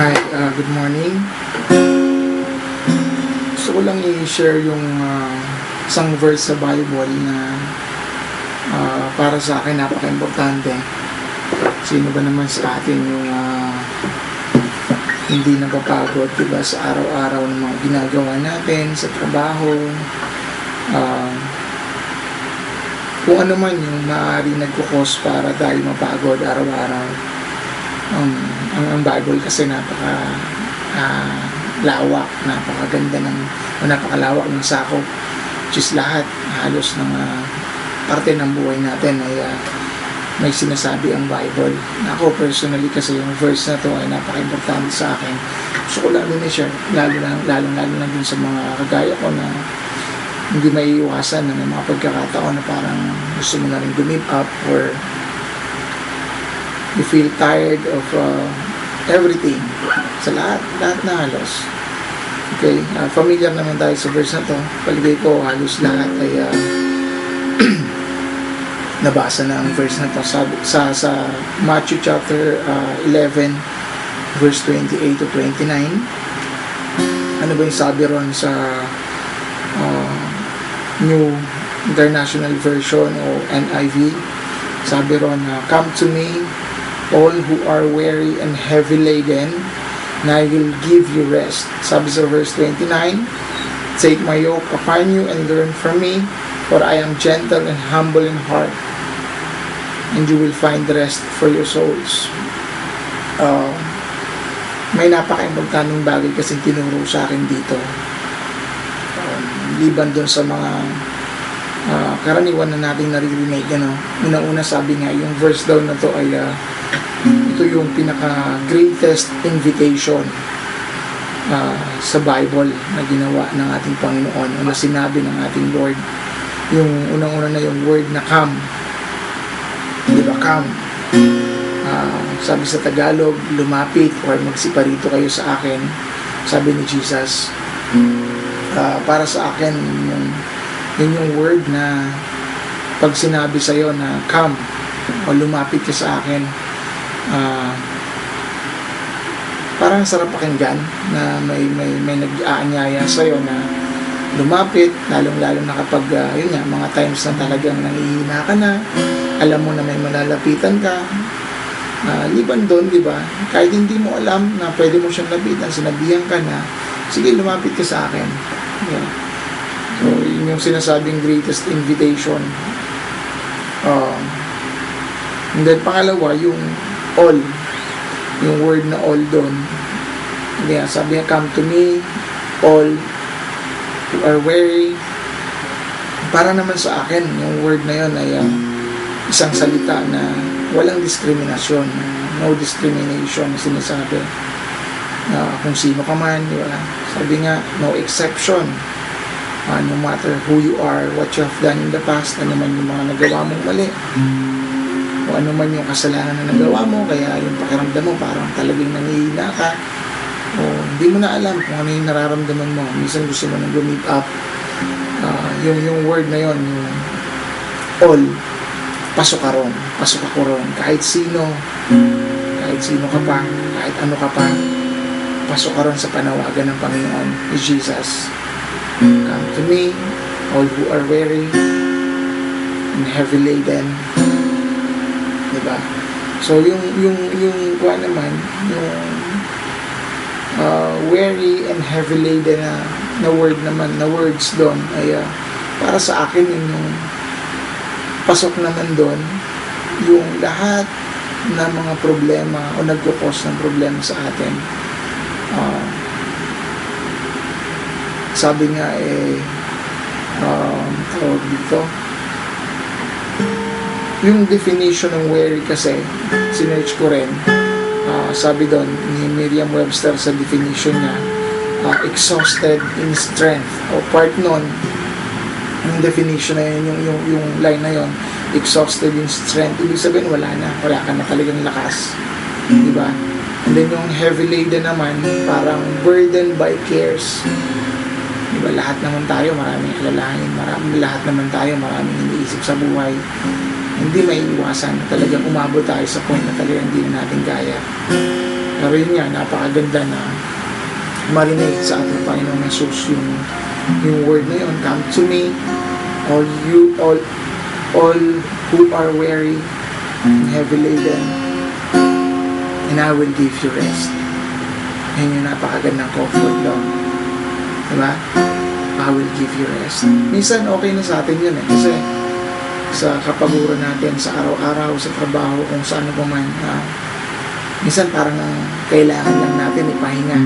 Hi, uh, good morning. Gusto ko lang i-share yung uh, isang verse sa Bible na uh, para sa akin napaka-importante. Sino ba naman sa atin yung uh, hindi napapagod diba, sa araw-araw ng mga ginagawa natin, sa trabaho, uh, kung ano man yung maaari nagkukos para tayo mapagod araw-araw. Um, ang, ang Bible kasi napaka uh, lawak, napakaganda ng o napakalawak ng sakop which is lahat halos ng uh, parte ng buhay natin ay uh, may sinasabi ang Bible. Ako personally kasi yung verse na to ay napaka-importante sa akin. Gusto ko lalo na share, lalo na, lalo, lalo na dun sa mga kagaya ko na hindi may iwasan na may mga pagkakataon na parang gusto mo na rin give up or you feel tired of uh, everything. Sa lahat, lahat na halos. Okay, uh, familiar naman tayo sa verse na to. Paligay ko halos lahat ay uh, nabasa na ang verse na to. Sa, sa, sa Matthew chapter uh, 11 verse 28 to 29 ano ba yung sabi ron sa uh, New International Version o NIV sabi ron na come to me all who are weary and heavy laden, and I will give you rest. Sabi sa verse 29, Take my yoke upon you and learn from me, for I am gentle and humble in heart, and you will find rest for your souls. Uh, may napaka-importanting bagay kasi tinuro sa akin dito. Um, liban doon sa mga uh, karaniwan na nating naririnig. Ano? Una-una sabi nga, yung verse daw na to ay uh, ito yung pinaka greatest invitation uh, sa Bible na ginawa ng ating Panginoon o na sinabi ng ating Lord. Yung unang-una na yung word na come. Di ba come? Uh, sabi sa Tagalog lumapit or magsiparito kayo sa akin sabi ni Jesus. Uh, para sa akin yung, yun yung word na pag sinabi sa'yo na come o lumapit ka sa akin uh, parang sarap pakinggan na may may may nag-aanyaya sa iyo na lumapit lalong-lalo na kapag uh, yun nga mga times na talagang nangihina ka na alam mo na may malalapitan ka. Uh, liban doon di ba kahit hindi mo alam na pwede mo siyang lapitan sinabihan ka na sige lumapit ka sa akin. Yeah. so yun yung sinasabing greatest invitation. Uh, and then pangalawa yung all. Yung word na all doon. Kaya sabi niya, come to me, all who are weary. Para naman sa akin, yung word na yun ay uh, isang salita na walang diskriminasyon. No discrimination sinasabi. Uh, kung sino ka man, di ba? Sabi nga, no exception. Uh, no matter who you are, what you have done in the past, ano man yung mga nagawa mong mali kung ano man yung kasalanan na nagawa mo, kaya yung pakiramdam mo parang talagang nangihina ka, o hindi mo na alam kung ano yung nararamdaman mo. Minsan gusto mo nang gumip up. Uh, yung, yung word na yon yung all, pasok ka ron, pasok ako ron. Kahit sino, kahit sino ka pa, kahit ano ka pa, pasok ka ron sa panawagan ng Panginoon ni Jesus. Come to me, all who are weary and heavy laden, di ba? So yung yung yung kuha naman, yung uh, weary and heavy laden na, na word naman, na words doon ay uh, para sa akin yun yung pasok naman doon yung lahat na mga problema o nagkukos ng problema sa atin. Uh, sabi nga eh um, tawag dito yung definition ng weary kasi, sinerch ko rin, uh, sabi doon ni Merriam-Webster sa definition niya, uh, exhausted in strength. O part nun, yung definition na yun, yung, yung, yung line na yun, exhausted in strength. Ibig sabihin, wala na. Wala ka na talagang lakas. Di ba? And then yung heavy laden naman, parang burdened by cares. Di ba? Lahat naman tayo, maraming alalahanin, maraming lahat naman tayo, maraming iniisip sa buhay hindi may iwasan na talagang umabot tayo sa point na talagang hindi na natin kaya. Pero yun nga, napakaganda na marinate sa ating Panginoong Jesus yung, yung word na yun. Come to me, all you, all, all who are weary and heavy laden, and I will give you rest. Yan yung napakagandang comfort doon. Diba? I will give you rest. Minsan okay na sa atin yun eh. Kasi sa kapaguran natin, sa araw-araw, sa trabaho, kung saan pa man, ah, minsan parang ah, kailangan lang natin ipahinga.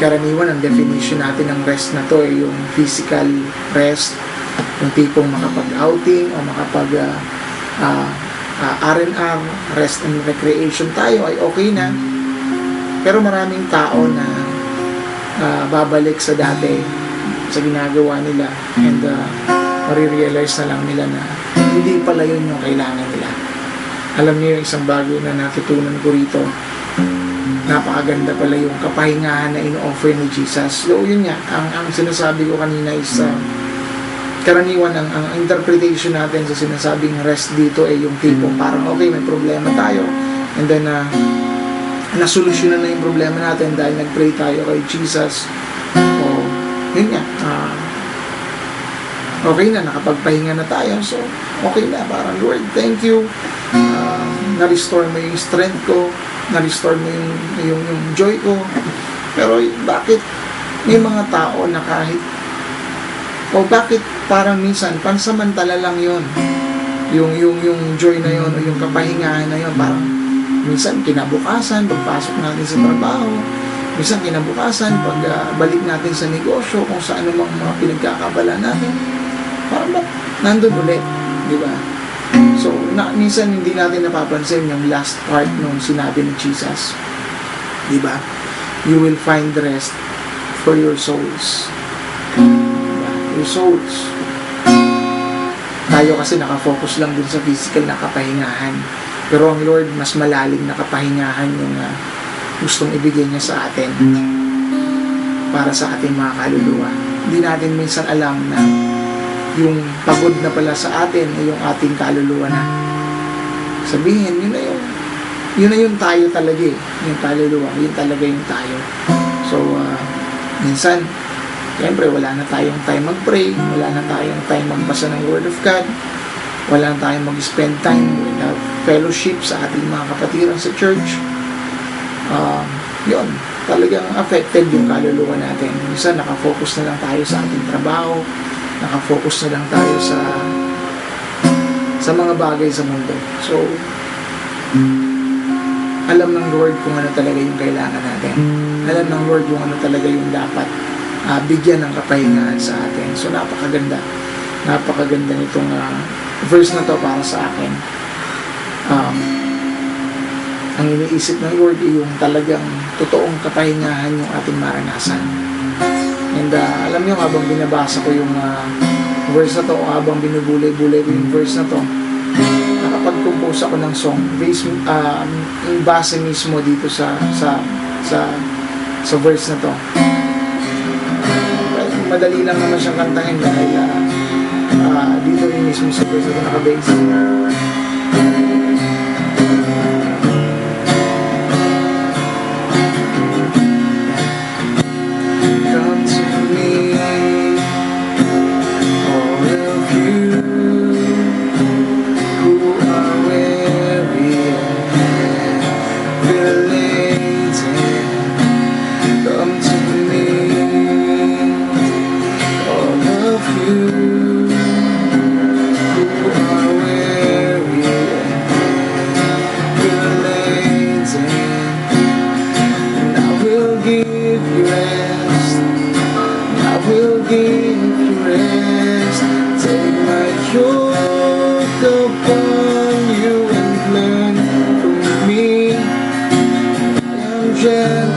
Karaniwan, ang definition natin ng rest na to ay yung physical rest, yung tipong makapag-outing o makapag ah, ah, ah, R&R, rest and recreation tayo ay okay na. Pero maraming tao na ah, babalik sa dati sa ginagawa nila and uh, marirealize na lang nila na hindi pala yun yung kailangan nila. Alam niyo yung isang bagay na natutunan ko rito, napakaganda pala yung kapahingahan na ino-offer ni Jesus. So yun nga, ang, ang sinasabi ko kanina is uh, karaniwan ang, ang interpretation natin sa sinasabing rest dito ay yung tipong parang okay, may problema tayo and then uh, nasolusyonan na yung problema natin dahil nag-pray tayo kay Jesus ah, okay na nakapagpahinga na tayo. So okay na parang Lord thank you. Ah, na-restore mo yung strength ko na-restore mo yung, yung, yung joy ko. Pero bakit may mga tao na kahit o bakit parang minsan pansamantala lang yon yung yung yung joy na yon o yung kapahingahan na yon parang minsan kinabukasan pagpasok natin sa trabaho minsan kinabukasan pag ah, balik natin sa negosyo kung sa anumang mga pinagkakabala natin parang ba nandun ulit di ba? So na, minsan hindi natin napapansin yung last part nung sinabi ni Jesus di ba? You will find rest for your souls diba? your souls. Tayo kasi nakafocus lang dun sa physical na kapahingahan. Pero ang Lord mas malalim na kapahingahan yung uh, gustong ibigay niya sa atin. Para sa ating mga kaluluwa. Hindi natin minsan alam na yung pagod na pala sa atin ay yung ating kaluluwa na. Sabihin yun na yung yun na yung tayo talaga eh. Yung kaluluwa yun talaga yung tayo. So uh, minsan Siyempre, wala na tayong time mag-pray, wala na tayong time magbasa ng Word of God, wala na tayong mag-spend time with fellowship sa ating mga kapatiran sa church. Uh, yun, talagang affected yung kaluluwa natin. Minsan, nakafocus na lang tayo sa ating trabaho, nakafocus na lang tayo sa sa mga bagay sa mundo. So, alam ng Lord kung ano talaga yung kailangan natin. Alam ng Lord kung ano talaga yung dapat uh, bigyan ng kapahingahan sa atin. So napakaganda. Napakaganda nitong uh, verse na to para sa akin. Um, ang iniisip ng Lord ay yung talagang totoong kapahingahan yung ating maranasan. And uh, alam niyo habang binabasa ko yung uh, verse na to, habang binubulay-bulay ko yung verse na to, nakapag-compose ako ng song based uh, yung base mismo dito sa sa sa sa verse na to madali lang naman siyang kantahin dahil uh, uh, dito rin mismo sa verse ito nakabase. illusion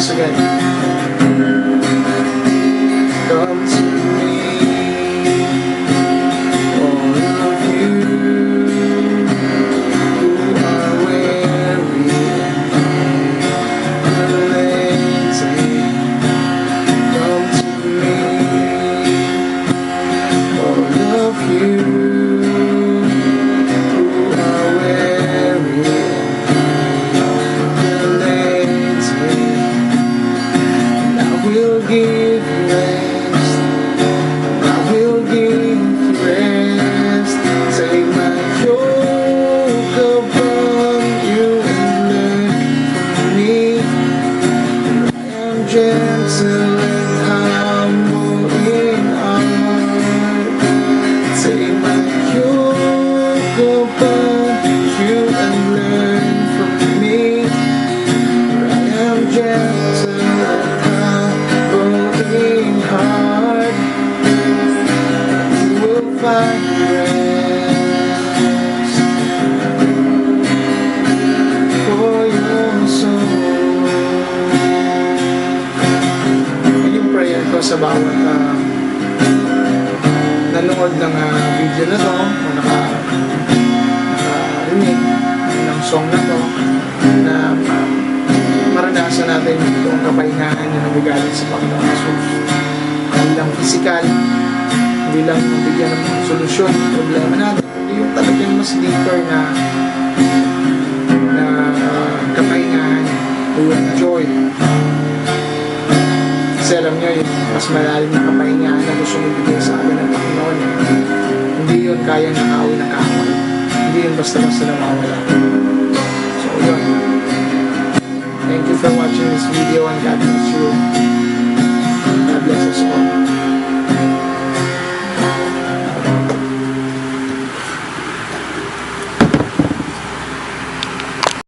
once again. Song na to na ah, maranasan natin itong kapahingahan na nabigalit sa Panginoon Jesus. Hindi lang physical, hindi lang mabigyan ng solusyon yung problema natin, hindi yung talagang mas deeper na na ah, kapahingahan o yung joy. Kasi alam nyo, yung mas malalim na kapahingahan na gusto ibigay sa akin ng Panginoon. Hindi yun kaya nakawin ng kaaway. Hindi yun basta-basta nawawala. Thank you for watching this video and God bless you. God bless us all.